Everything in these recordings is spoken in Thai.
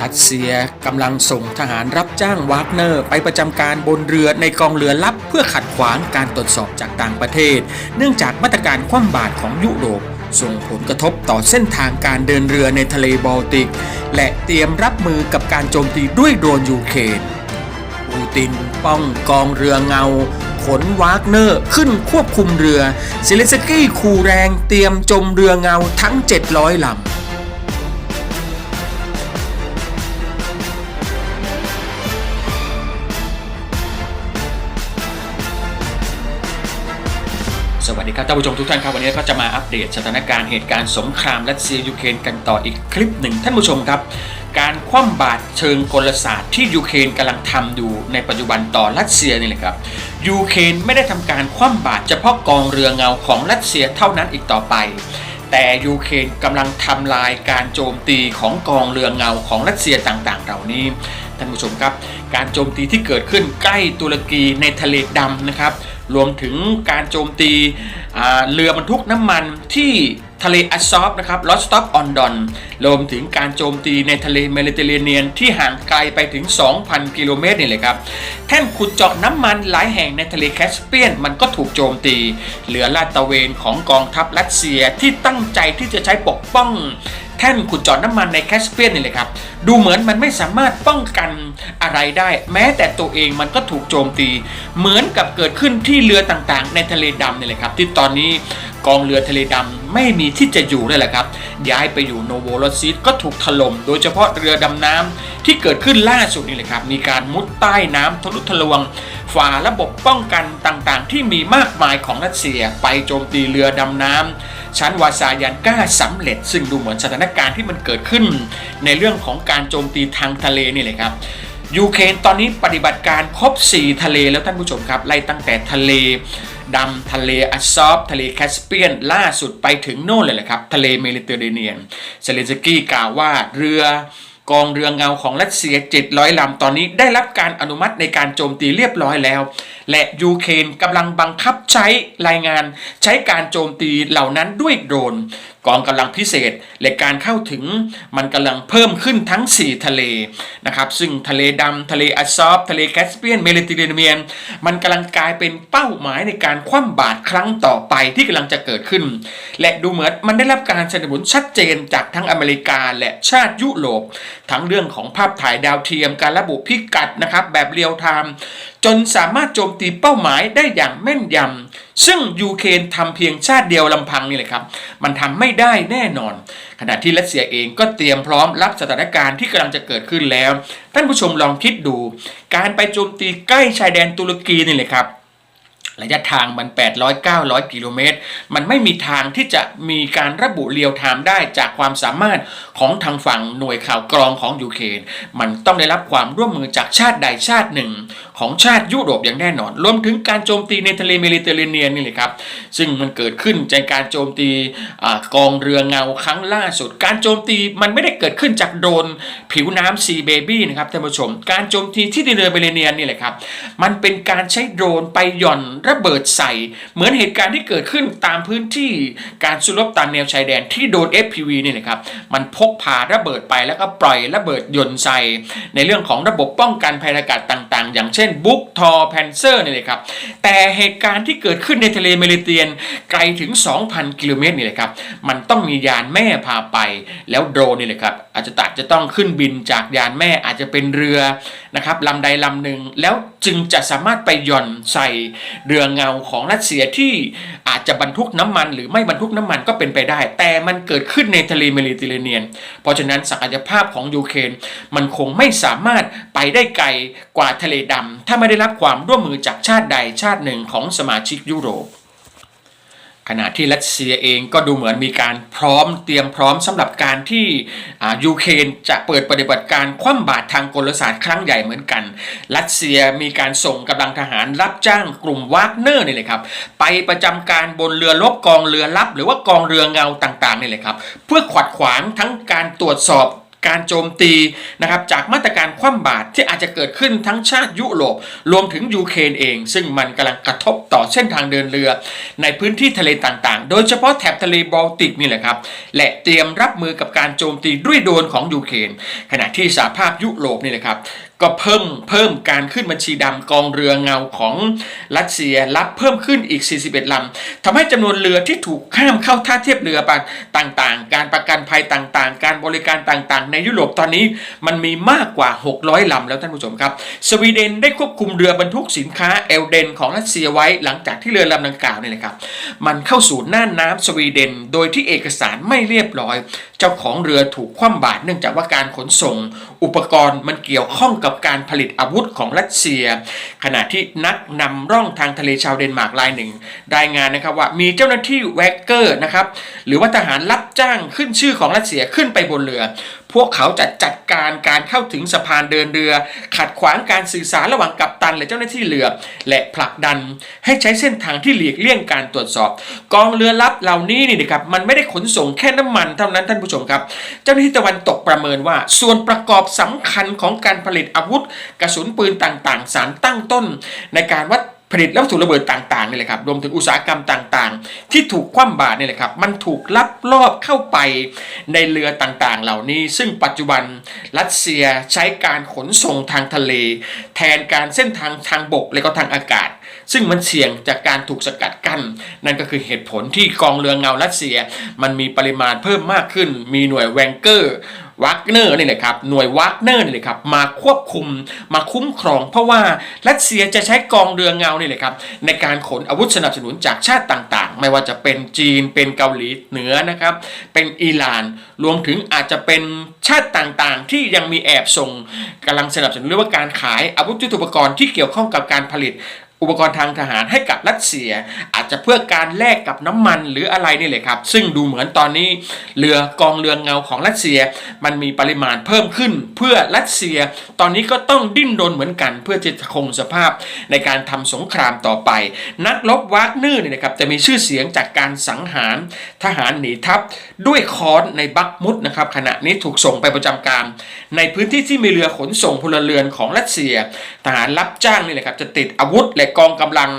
รัสเซียกำลังส่งทหารรับจ้างวากเนอร์ ไปประจำการบนเรือในกองเรือลับเพื่อขัดขวางการตรวจสอบจากต่างประเทศ เนื่องจากมาตรการคว่ำบาตรของยุโรปส่งผลกระทบต่อเส้นทางการเดินเรือในทะเลบอลติก และเตรียมรับมือกับการโจมตีด้วยโดรนยูเครนปูตินป้องกองเรือเงา ขนวากเนอร์ขึ้นควบคุมเรือเซเลสกี้คูแรงเตรียมจมเรือเงาทั้ง 700ลำ ดีครับท่านผู้ชมทุกท่านครับวันนี้ก็จะมาอัปเดตสถานการณ์เหตุการณ์สงครามรัสเซียยูเครนกันต่ออีกคลิปหนึ่งท่านผู้ชมครับ การคว่ำบาตรเชิงกลศาสตร์ที่ยูเครนกำลังทำอยู่ในปัจจุบันต่อรัสเซียนี่แหละครับยูเครนไม่ได้ทำการคว่ำบาตรเฉพาะกองเรือเงาของรัสเซียเท่านั้นอีกต่อไป แต่ยูเครนกำลังทำลายการโจมตีของกองเรือเงาของรัสเซียต่างๆ เหล่านี้ท่านผู้ชมครับ การโจมตีที่เกิดขึ้นใกล้ตุรกีในทะเลดำนะครับ รวมถึงการโจมตีเรือบรรทุกน้ำมันที่ทะเลอัสซอฟนะครับลอสต็อกออนดอนรวมถึงการโจมตีในทะเลเมดิเตอร์เรเนียนที่ห่างไกลไปถึง 2,000 กิโลเมตรนี่เลยครับ แท่นขุดเจาะน้ำมันหลายแห่งในทะเลแคสเปียนมันก็ถูกโจมตี เหลือลาดตระเวนของกองทัพรัสเซียที่ตั้งใจที่จะใช้ปกป้อง ท่นขุดเจาะน้ำมันในแคสเปียนนี่เลยครับ ดูเหมือนมันไม่สามารถป้องกันอะไรได้ แม้แต่ตัวเองมันก็ถูกโจมตี เหมือนกับเกิดขึ้นที่เรือต่างๆ ในทะเลดำนี่เลยครับที่ตอนนี้ กองเรือทะเลดำไม่มีที่จะอยู่เลยแหละครับ ย้ายไปอยู่โนโวโรซิสก็ถูกถล่มโดยเฉพาะเรือดำน้ำที่เกิดขึ้นล่าสุดนี่แหละครับ มีการมุดใต้น้ำทะลุทะลวง ฝ่าระบบป้องกันต่างๆ ที่มีมากมายของรัสเซีย ไปโจมตีเรือดำน้ำชั้นวาซายันก้าสำเร็จ ซึ่งดูเหมือนสถานการณ์ที่มันเกิดขึ้น ในเรื่องของการโจมตีทางทะเลนี่เลยครับยูเครนตอนนี้ปฏิบัติการครบ 4 ทะเลแล้วท่านผู้ชมครับไล่ตั้งแต่ทะเล ดำทะเลอัสซอฟทะเลแคสเปียน ล่าสุดไปถึงโน่นเลยแหละครับ ทะเลเมดิเตอร์เรเนียนเซเลนสกี้กล่าวว่าเรือกองเรือเงาของรัสเซีย 700 ลำ ตอนนี้ได้รับการอนุมัติในการโจมตีเรียบร้อยแล้ว และยูเครนกำลังบังคับใช้รายงานใช้การโจมตีเหล่านั้นด้วยโดรน กองกำลังพิเศษและการเข้าถึงมันกำลังเพิ่มขึ้นทั้ง 4 ทะเลนะครับซึ่งทะเลดำทะเลอัสซอฟทะเลแคสเปียนเมดิเตอร์เรเนียน มันกำลังกลายเป็นเป้าหมายในการคว่ำบาตรครั้งต่อไปที่กำลังจะเกิดขึ้น และดูเหมือนมันได้รับการสนับสนุนชัดเจนจากทั้งอเมริกาและชาติยุโรปทั้งเรื่องของภาพถ่ายดาวเทียมการระบุพิกัดนะครับแบบเรียลไทม์ จนสามารถโจมตีเป้าหมายได้อย่างแม่นยำซึ่งยูเครนทำเพียงชาติเดียวลำพังนี่แหละครับ มันทำไม่ได้แน่นอน ขณะที่รัสเซียเองก็เตรียมพร้อมรับสถานการณ์ที่กำลังจะเกิดขึ้นแล้ว ท่านผู้ชมลองคิดดู การไปโจมตีใกล้ชายแดนตุรกีนี่แหละครับระยะทางมัน 800-900 กิโลเมตร มันไม่มีทางที่จะมีการระบุเรียลไทม์ได้จากความสามารถของทางฝั่งหน่วยข่าวกรองของยูเครน มันต้องได้รับความร่วมมือจากชาติใดชาติหนึ่ง ของชาติยุโรปอย่างแน่นอน รวมถึงการโจมตีในทะเลเมดิเตอร์เรเนียนนี่เลยครับ ซึ่งมันเกิดขึ้นจากการโจมตีอกองเรือเงาครั้งล่าสุด การโจมตีมันไม่ได้เกิดขึ้นจากโดรนผิวน้ำซีเบบี้นะครับท่านผู้ชม การโจมตีที่ในเรือเมดิเตอร์เรเนียนนี่แหละครับมันเป็นการใช้โดรนไปหย่อนระเบิดใส่ เหมือนเหตุการณ์ที่เกิดขึ้นตามพื้นที่การสู้รบตามแนวชายแดนที่โดน FPV นี่แหละครับมันพกพาระเบิดไปแล้วก็ปล่อยระเบิดหย่อนใส่ในเรื่องของระบบป้องกันภัยอากาศต่าง ๆ อย่างเช่นบุ๊กทอแพนเซอร์นี่เลยครับ แต่เหตุการณ์ที่เกิดขึ้นในทะเลเมดิเตอร์เรเนียนไกลถึง 2,000 กิโลเมตรนี่เลยครับ มันต้องมียานแม่พาไปแล้วโดรนนี่เลยครับอาจจะตัดจะต้องขึ้นบินจากยานแม่อาจจะเป็นเรือนะครับลำใดลำหนึ่งแล้วจึงจะสามารถไปหย่อนใส่เรือเงาของรัสเซียที่อาจจะบรรทุกน้ำมัน หรือไม่บรรทุกน้ำมันก็เป็นไปได้ แต่มันเกิดขึ้นในทะเลเมดิเตอร์เรเนียน เพราะฉะนั้นศักยภาพของยูเครนมันคงไม่สามารถไปได้ไกลกว่าทะเลดำถ้าไม่ได้รับความร่วมมือจากชาติใดชาติหนึ่งของสมาชิกยุโรป ขณะที่รัสเซียเองก็ดูเหมือนมีการพร้อมเตรียมพร้อมสำหรับการที่ยูเครนจะเปิดปฏิบัติการคว่ำบาตรทางกลศาสตร์ครั้งใหญ่เหมือนกัน รัสเซียมีการส่งกำลังทหารรับจ้างกลุ่มวากเนอร์นี่เลยครับไปประจำการบนเรือรบกองเรือลับ หรือว่ากองเรือเงาต่างๆนี่เลยครับเพื่อขวัดขวางทั้งการตรวจสอบ การโจมตีนะครับจากมาตรการคว่ำบาตรที่อาจจะเกิดขึ้นทั้งชาติยุโรปรวมถึงยูเครนเอง ซึ่งมันกำลังกระทบต่อเส้นทางเดินเรือ ในพื้นที่ทะเลต่างๆ โดยเฉพาะแถบทะเลบอลติกนี่แหละครับและเตรียมรับมือกับการโจมตีด้วยโดนของยูเครนขณะที่สหภาพยุโรปนี่แหละครับ ก็เพิ่มเพิ่มการขึ้นบัญชีดำกองเรือเงาของรัสเซียรับเพิ่มขึ้นอีก 41ลำทำให้จำนวนเรือที่ถูกห้ามเข้าท่าเทียบเรือต่างๆ การประกันภัยต่างๆ การบริการต่างๆ ในยุโรปตอนนี้มันมีมากกว่า 600ลำแล้วท่านผู้ชมครับ สวีเดนได้ควบคุมเรือบรรทุกสินค้าเอลเดนของรัสเซียไว้หลังจากที่เรือลำดังกล่าวนี่แหละครับ มันเข้าสู่น่านน้ำสวีเดน โดยที่เอกสารไม่เรียบร้อย เจ้าของเรือถูกคว่ำบาตรเนื่องจากว่าการขนส่ง อุปกรณ์มันเกี่ยวข้องกับการผลิตอาวุธของรัสเซีย ขณะที่นักนำร่องทางทะเลชาวเดนมาร์กรายหนึ่งรายงานนะครับว่ามีเจ้าหน้าที่แวกเกอร์นะครับหรือว่าทหารรับจ้างขึ้นชื่อของรัสเซียขึ้นไปบนเรือ พวกเขาจะจัดการการเข้าถึงสะพานเดินเรือ ขัดขวางการสื่อสารระหว่างกัปตันและเจ้าหน้าที่เรือ และผลักดันให้ใช้เส้นทางที่หลีกเลี่ยงการตรวจสอบ กองเรือลับเหล่านี้นี่นะครับมันไม่ได้ขนส่งแค่น้ำมันเท่านั้นท่านผู้ชมครับ เจ้าหน้าที่ตะวันตกประเมินว่า ส่วนประกอบสำคัญของการผลิตอาวุธ กระสุนปืนต่างๆ สารตั้งต้น ในการวัด ผลิตและวัตถุระเบิดต่างๆนี่แหละครับรวมถึงอุตสาหกรรมต่างๆ ที่ถูกคว่ำบาตรนี่แหละครับมันถูกลับลอบเข้าไปในเรือต่างๆ เหล่านี้ ซึ่งปัจจุบันรัสเซียใช้การขนส่งทางทะเล แทนการเส้นทางทางบกและก็ทางอากาศ ซึ่งมันเสี่ยงจากการถูกสกัดกั้น นั่นก็คือเหตุผลที่กองเรือเงารัสเซีย มันมีปริมาณเพิ่มมากขึ้น มีหน่วยแวงเกอร์ วักเนอร์นี่แหละครับหน่วยวักเนอร์นี่แหละครับมาควบคุมมาคุ้มครอง เพราะว่ารัสเซียจะใช้กองเรือเงานี่แหละครับในการขนอาวุธสนับสนุนจากชาติต่างๆ ไม่ว่าจะเป็นจีนเป็นเกาหลีเหนือนะครับเป็นอิหร่านรวมถึงอาจจะเป็นชาติต่างๆ ที่ยังมีแอบส่งกำลังสนับสนุนหรือว่าการขายอาวุธยุทโธปกรณ์ที่เกี่ยวข้องกับการผลิต อุปกรณ์ทางทหารให้กับรัสเซีย อาจจะเพื่อการแลกกับน้ำมันหรืออะไรนี่แหละครับ ซึ่งดูเหมือนตอนนี้เรือกองเรือเงาของรัสเซีย มันมีปริมาณเพิ่มขึ้น เพื่อรัสเซีย ตอนนี้ก็ต้องดิ้นรนเหมือนกัน เพื่อจะคงสภาพในการทำสงครามต่อไป นักรบวากเนอร์เนี่ยนะครับจะมีชื่อเสียงจากการสังหารทหารหนีทัพด้วยคอนในบักมุดนะครับขณะนี้ถูกส่งไปประจำการ ในพื้นที่ที่มีเรือขนส่งพลเรือนของรัสเซีย ทหารรับจ้างนี่แหละครับจะติดอาวุธและกองกำลัง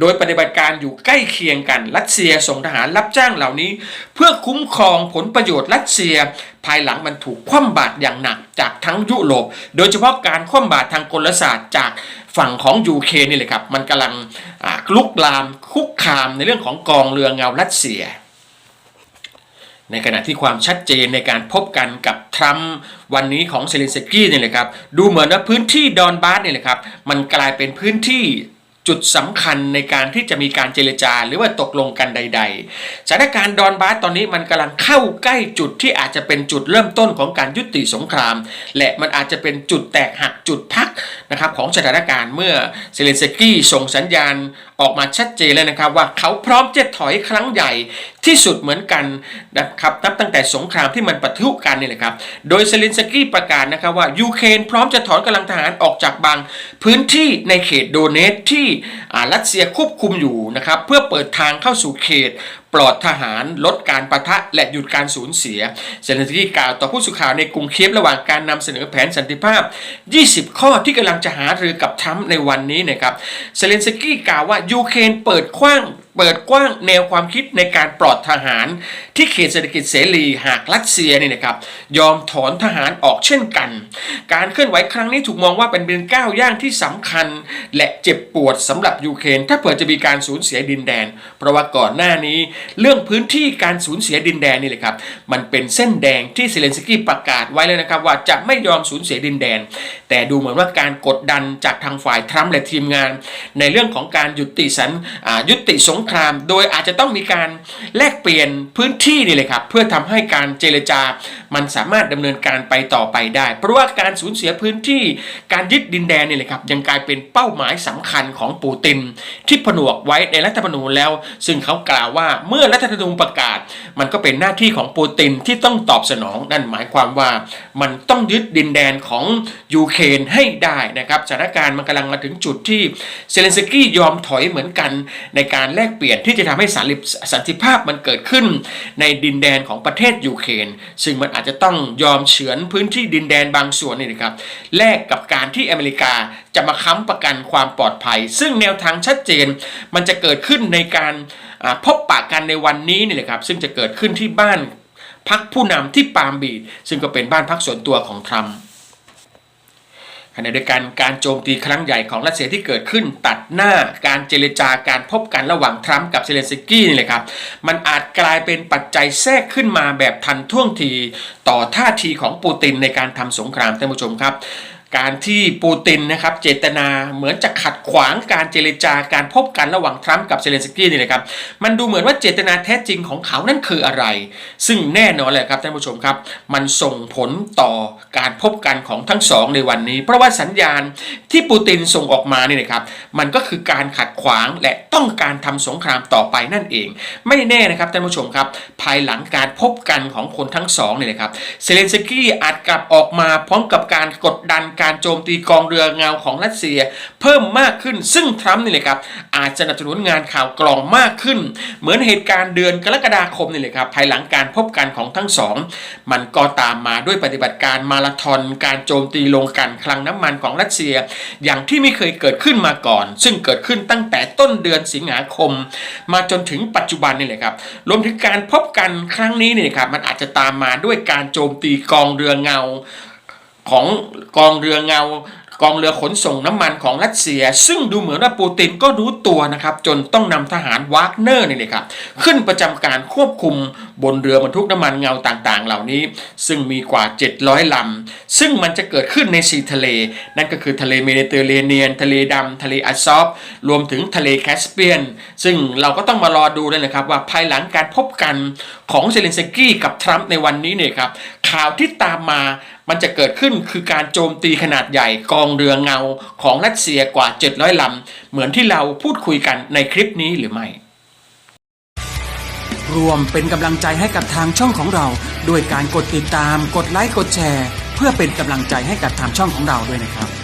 โดยปฏิบัติการอยู่ใกล้เคียงกัน รัสเซียส่งทหารรับจ้างเหล่านี้ เพื่อคุ้มครองผลประโยชน์รัสเซีย ภายหลังมันถูกคว่ำบาตรอย่างหนักจากทั้งยุโรป โดยเฉพาะการคว่ำบาตรทางกลศาสตร์จากฝั่งของยูเครนนี่แหละครับ มันกำลังลุกลามคุกคามในเรื่องของกองเรือเงารัสเซียในขณะที่ความชัดเจนในการพบกันกับทรัมป์วันนี้ของเซเลนสกี้เนี่ยแหละครับ ดูเหมือนว่าพื้นที่ดอนบาสเนี่ยแหละครับ มันกลายเป็นพื้นที่ จุดสำคัญในการที่จะมีการเจรจาหรือว่าตกลงกันใด ๆ สถานการณ์ดอนบาสตอนนี้มันกำลังเข้าใกล้จุดที่อาจจะเป็นจุดเริ่มต้นของการยุติสงคราม และมันอาจจะเป็นจุดแตกหักจุดพักนะครับของสถานการณ์เมื่อเซเลนสกี้ส่งสัญญาณออกมาชัดเจนแล้วนะครับว่าเขาพร้อมจะถอยครั้งใหญ่ที่สุดเหมือนกันนะครับนับตั้งแต่สงครามที่มันปะทุกันนี่แหละครับ โดยเซเลนสกี้ประกาศนะครับว่ายูเครนพร้อมจะถอนกำลังทหารออกจากบางพื้นที่ในเขตโดเนตที่อารัสเซียควบคุมอยู่นะครับเพื่อเปิดทางเข้าสู่เขต ปลอดทหาร ลดการประทะและหยุดการสูญเสีย เซเลนสกี้กล่าวต่อผู้สื่อข่าวในกรุงเคียฟระหว่างการนำเสนอแผนสันติภาพ 20 ข้อที่กำลังจะหารือกับทรัมป์ในวันนี้นะครับ เซเลนสกี้กล่าวว่ายูเครนเปิดกว้างเปิดกว้างแนวความคิดในการปลอดทหาร ที่เขตเศรษฐกิจเสรีหากรัสเซียนี่นะครับ ยอมถอนทหารออกเช่นกัน การเคลื่อนไหวครั้งนี้ถูกมองว่าเป็นเป็นก้าวย่างที่สำคัญ และเจ็บปวดสำหรับยูเครนถ้าเผื่อจะมีการสูญเสียดินแดน เพราะว่าก่อนหน้านี้เรื่องพื้นที่การสูญเสียดินแดนนี่แหละครับ มันเป็นเส้นแดงที่เซเลนสกี้ประกาศไว้เลยนะครับว่าจะไม่ยอมสูญเสียดินแดน แต่ดูเหมือนว่าการกดดันจากทางฝ่ายทรัมป์และทีมงาน ในเรื่องของการยุติสันยุติสงคราม โดยอาจจะต้องมีการแลกเปลี่ยนพื้นที่นี่เลยครับเพื่อทำให้การเจรจา มันสามารถดำเนินการไปต่อไปได้ เพราะว่าการสูญเสียพื้นที่การยึดดินแดนนี่เลยครับยังกลายเป็นเป้าหมายสำคัญของปูติน ที่ผนวกไว้ในรัฐธรรมนูญแล้ว ซึ่งเขากล่าวว่าเมื่อรัฐธรรมนูญประกาศ มันก็เป็นหน้าที่ของปูตินที่ต้องตอบสนองนั่นหมายความว่ามันต้องยึดดินแดนของยูเครนให้ได้นะครับสถานการณ์มันกำลังมาถึงจุดที่เซเลนสกี้ยอมถอยเหมือนกันในการแลกเปลี่ยนที่จะทำให้สันติสันติภาพมันเกิดขึ้น ในดินแดนของประเทศยูเครนซึ่งมันอาจจะต้องยอมเฉือนพื้นที่ดินแดนบางส่วนนี่นะครับแลกกับการที่อเมริกาจะมาค้ำประกันความปลอดภัย ซึ่งแนวทางชัดเจนมันจะเกิดขึ้นในการพบปะกันในวันนี้นี่แหละครับซึ่งจะเกิดขึ้นที่บ้าน พักผู้นำที่ปาล์มบีดซึ่งก็เป็นบ้านพักส่วนตัวของทรัมป์ขณะเดียวกันการโจมตีครั้งใหญ่ของรัสเซียที่เกิดขึ้นตัดหน้าการเจรจาการพบกันระหว่างทรัมป์กับเซเลนสกี้นี่เลยครับ มันอาจกลายเป็นปัจจัยแทรกขึ้นมาแบบทันท่วงทีต่อท่าทีของปูตินในการทำสงครามท่านผู้ชมครับ การที่ปูตินนะครับเจตนาเหมือนจะขัดขวางการเจรจาการพบกันระหว่างทรัมป์กับเซเลนสกี้นี่นะครับมันดูเหมือนว่าเจตนาแท้จริงของเขานั่นคืออะไร ซึ่งแน่นอนเลยครับท่านผู้ชมครับ มันส่งผลต่อการพบกันของทั้งสองในวันนี้ เพราะว่าสัญญาณที่ปูตินส่งออกมานี่นะครับมันก็คือการขัดขวางและต้องการทำสงครามต่อไปนั่นเอง ไม่แน่นะครับท่านผู้ชมครับ ภายหลังการพบกันของคนทั้งสองนี่นะครับเซเลนสกี้อาจกลับออกมาพร้อมกับการกดดันการโจมตีกองเรือเงาของรัสเซีย เพิ่มมากขึ้นซึ่งทรัมป์นี่เลยครับอาจจะสนับสนุนงานข่าวกรองมากขึ้น เหมือนเหตุการณ์เดือนกรกฎาคมนี่เลยครับภายหลังการพบกันของทั้งสองมันก็ตามมาด้วยปฏิบัติการมาราธอนการโจมตีลงกันคลังน้ำมันของรัสเซีย อย่างที่ไม่เคยเกิดขึ้นมาก่อน ซึ่งเกิดขึ้นตั้งแต่ต้นเดือนสิงหาคม มาจนถึงปัจจุบันนี่แหละครับรวมถึงการพบกันครั้งนี้นี่ครับมันอาจจะตามมาด้วยการโจมตีกองเรือเงา ของกองเรือเงากองเรือขนส่งน้ำมันของรัสเซีย ซึ่งดูเหมือนว่าปูตินก็รู้ตัวนะครับ จนต้องนำทหารวากเนอร์นี่เลยครับ ขึ้นประจำการควบคุมบนเรือบรรทุกน้ำมันเงาต่างๆ เหล่านี้ ซึ่งมีกว่า 700ลำ ซึ่งมันจะเกิดขึ้นในสีทะเล นั่นก็คือทะเลเมดิเตอร์เรเนียน ทะเลดำทะเลอาซอฟรวมถึงทะเลแคสเปียน ซึ่งเราก็ต้องมารอดูเลยนะครับว่าภายหลังการพบกันของเซเลนสกี้กับทรัมป์ในวันนี้เนี่ยครับ ข่าวที่ตามมามันจะเกิดขึ้นคือการโจมตีขนาดใหญ่กองเรือเงาของรัสเซียกว่า 700ลำเหมือนที่เราพูดคุยกันในคลิปนี้หรือไม่ รวมเป็นกำลังใจให้กับทางช่องของเรา ด้วยการกดติดตาม กดไลค์ กดแชร์ เพื่อเป็นกำลังใจให้กับทางช่องของเราด้วยนะครับ